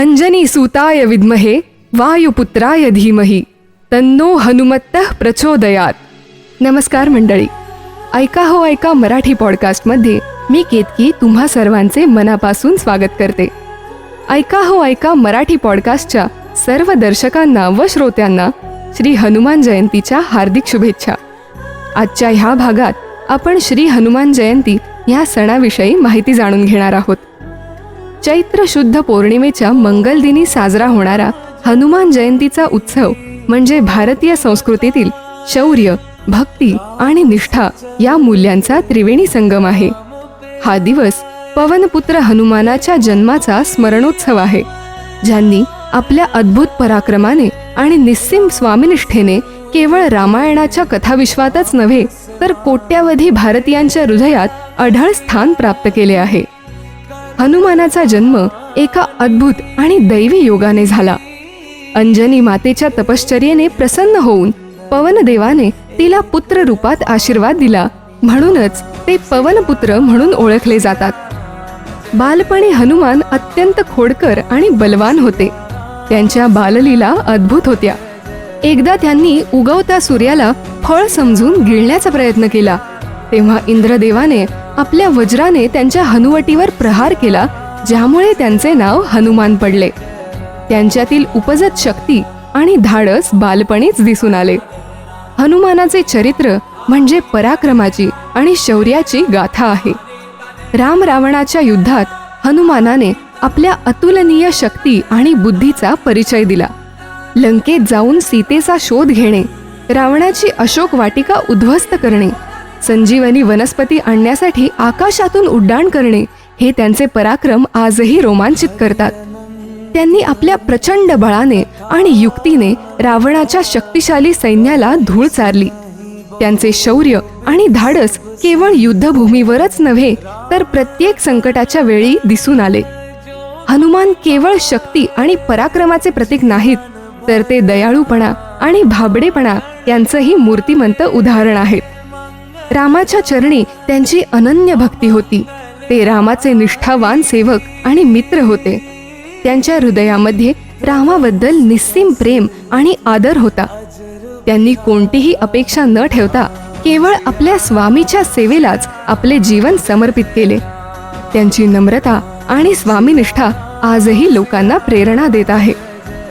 अंजनी सुताय विद्महे वायुपुत्राय धीमही तन्नो हनुमत्तः प्रचोदयात। नमस्कार मंडळी ऐका हो ऐका मराठी पॉडकास्टमध्ये मी केतकी तुम्हा सर्वांचे मनापासून स्वागत करते. ऐका हो ऐका मराठी पॉडकास्टच्या सर्व दर्शकांना व श्रोत्यांना श्री हनुमान जयंतीच्या हार्दिक शुभेच्छा. आजच्या ह्या भागात आपण श्री हनुमान जयंती ह्या सणाविषयी माहिती जाणून घेणार आहोत. चैत्र शुद्ध पौर्णिमेच्या मंगलदिनी साजरा होणारा हनुमान जयंतीचा उत्सव म्हणजे भारतीय संस्कृतीतील शौर्य भक्ती आणि निष्ठा या मूल्यांचा त्रिवेणी संगम आहे. हा दिवस पवनपुत्र हनुमानाच्या जन्माचा स्मरणोत्सव आहे. ज्यांनी आपल्या अद्भुत पराक्रमाने आणि निस्सीम स्वामिनिष्ठेने केवळ रामायणाच्या कथाविश्वातच नव्हे तर कोट्यावधी भारतीयांच्या हृदयात अढळ स्थान प्राप्त केले आहे. हनुमानाचा जन्म एका अद्भुत आणि दैवी योगाने झाला. अंजनी मातेच्या तपश्चर्येने प्रसन्न होऊन पवनदेवाने तिला पुत्र रूपात आशीर्वाद दिला. म्हणूनच ते पवनपुत्र म्हणून ओळखले जातात. बालपणी हनुमान अत्यंत खोडकर आणि बलवान होते. त्यांच्या बाललीला अद्भुत होत्या. एकदा त्यांनी उगवत्या सूर्याला फळ समजून गिळण्याचा प्रयत्न केला. तेव्हा इंद्रदेवाने आपल्या वज्राने त्यांच्या हनुवटीवर प्रहार केला ज्यामुळे त्यांचे नाव हनुमान पडले. त्यांच्यातील उपजत शक्ती आणि धाडस बालपणीच दिसून आले. हनुमानाचे चरित्र म्हणजे पराक्रमाची आणि शौर्याची गाथा आहे. राम रावणाच्या युद्धात हनुमानाने आपल्या अतुलनीय शक्ती आणि बुद्धीचा परिचय दिला. लंकेत जाऊन सीतेचा शोध घेणे रावणाची अशोक वाटिका उद्ध्वस्त करणे संजीवनी वनस्पती आणण्यासाठी आकाशातून उड्डाण करणे हे त्यांचे पराक्रम आजही रोमांचित करतात. त्यांनी आपल्या प्रचंड बळाने आणि युक्तीने रावणाच्या शक्तिशाली सैन्याला धूळ चारली. त्यांचे शौर्य आणि धाडस केवळ युद्धभूमीवरच नव्हे तर प्रत्येक संकटाच्या वेळी दिसून आले. हनुमान केवळ शक्ती आणि पराक्रमाचे प्रतीक नाहीत तर ते दयाळूपणा आणि भाबडेपणा यांचंही मूर्तिमंत उदाहरण आहेत रामाच्या चरणी त्यांची अनन्य भक्ती होती. ते रामाचे निष्ठावान सेवक आणि मित्र होते. त्यांच्या हृदयामध्ये रामाबद्दल निस्सीम प्रेम आणि आदर होता. त्यांनी कोणतीही अपेक्षा न ठेवता केवळ आपल्या स्वामीच्या सेवेलाच आपले जीवन समर्पित केले. त्यांची नम्रता आणि स्वामीनिष्ठा आजही लोकांना प्रेरणा देत आहे.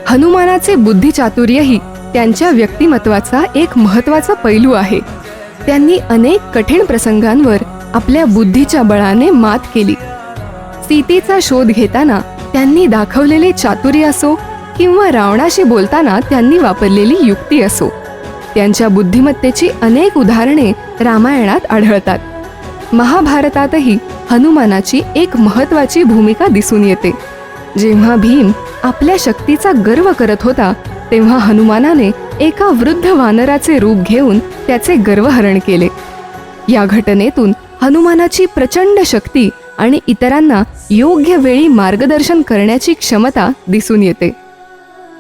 हनुमानाचे बुद्धिचातुर्यही त्यांच्या व्यक्तिमत्वाचा एक महत्त्वाचा पैलू आहे. त्यांनी अनेक कठीण प्रसंगांवर आपल्या बुद्धीच्या बळाने मात केली. सीतेचा शोध घेताना त्यांनी दाखवलेले चातुर्य असो किंवा रावणाशी बोलताना त्यांनी वापरलेली युक्ती असो त्यांच्या बुद्धिमत्तेची अनेक उदाहरणे रामायणात आढळतात. महाभारतातही हनुमानाची एक महत्वाची भूमिका दिसून येते. जेव्हा भीम आपल्या शक्तीचा गर्व करत होता तेव्हा हनुमानाने एका वृद्ध वानराचे रूप घेऊन त्याचे गर्वहरण केले. या घटनेतून हनुमानाची प्रचंड शक्ती आणि इतरांना योग्य वेळी मार्गदर्शन करण्याची क्षमता दिसून येते.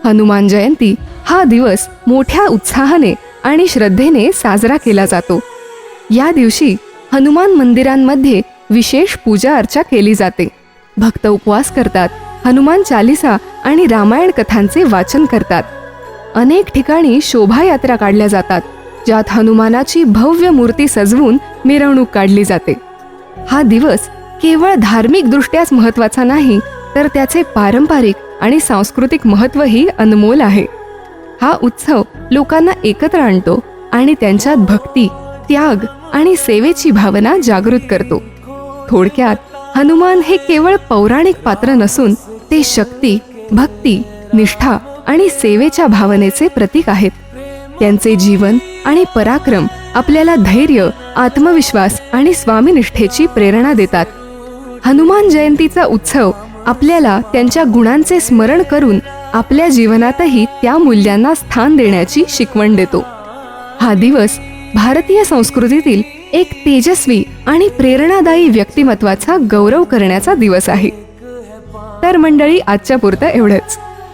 हनुमान जयंती हा दिवस मोठ्या उत्साहाने आणि श्रद्धेने साजरा केला जातो. या दिवशी हनुमान मंदिरांमध्ये विशेष पूजा अर्चा केली जाते. भक्त उपवास करतात हनुमान चालिसा आणि रामायण कथांचे वाचन करतात. अनेक ठिकाणी शोभायात्रा काढल्या जातात ज्यात हनुमानाची भव्य मूर्ती सजवून मिरवणूक काढली जाते. हा दिवस केवळ धार्मिक महत्त्वाचा महत्त्वाचा नाही तर त्याचे पारंपरिक आणि सांस्कृतिक महत्वही अनमोल आहे. हा उत्सव लोकांना एकत्र आणतो आणि त्यांच्यात भक्ती त्याग आणि सेवेची भावना जागृत करतो. थोडक्यात हनुमान हे केवळ पौराणिक पात्र नसून ते शक्ती भक्ती निष्ठा आणि सेवेच्या भावनेचे प्रतीक आहेत. त्यांचे जीवन आणि पराक्रम आपल्याला धैर्य आत्मविश्वास आणि स्वामीनिष्ठेची प्रेरणा देतात. हनुमान जयंतीचा उत्सव आपल्याला त्यांच्या गुणांचे स्मरण करून आपल्या जीवनातही त्या मूल्यांना स्थान देण्याची शिकवण देतो. हा दिवस भारतीय संस्कृतीतील एक तेजस्वी आणि प्रेरणादायी व्यक्तिमत्वाचा गौरव करण्याचा दिवस आहे. तर मंडळी आजच्या पुरतं एवढंच.